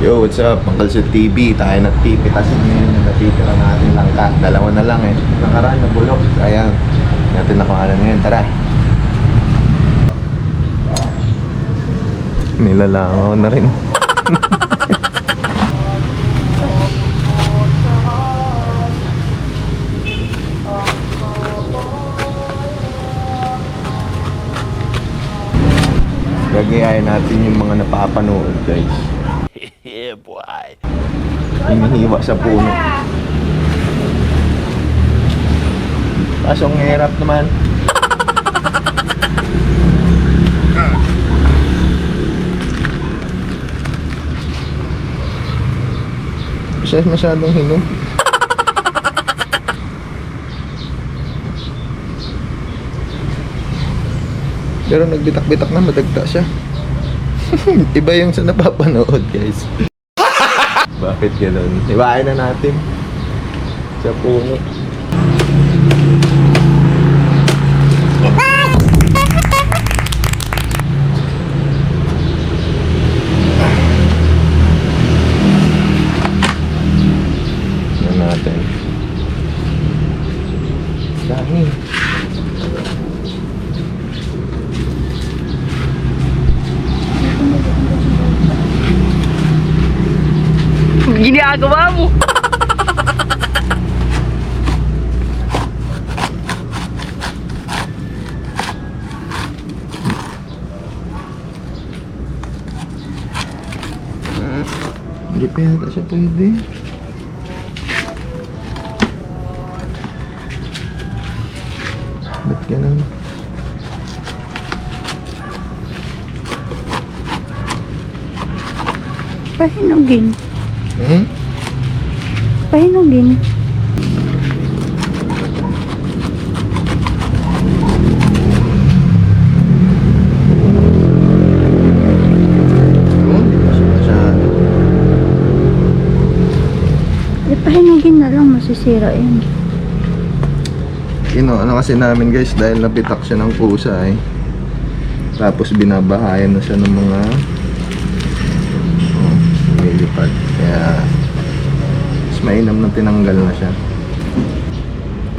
Yo, what's up? Pangkalsot TV. Tayo nagpipitasin ngayon yung natitira natin langka. Dalawa na lang eh. Nakaraan na bulok. Ayan. Natin na pangalan ngayon. Tara. Nilalangaw na rin. Gagayahin natin yung mga napapanood guys. yeah, boy. Hinihiwa sa puno. Kaso ang hirap naman. Siya masyadong hinom. Pero nagbitak-bitak na, madagta siya. Iba yung sa napapanood, guys. Bakit gano'n? Iwain na natin. Sa puno. Natin. Ginagawa mo. Hindi pa yata siya pwede. Ba't ganun? Pahinugin. Pahinugin. Hindi pa siya masyado. Eh, pahinugin na lang. Masisira yan. Ino, ano kasi namin guys, dahil napitak siya ng pusa eh. Tapos binabahayan na siya ng mga mainam na tinanggal na siya.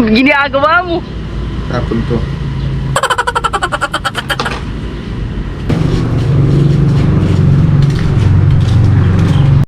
Ginagawa mo. Tapon to.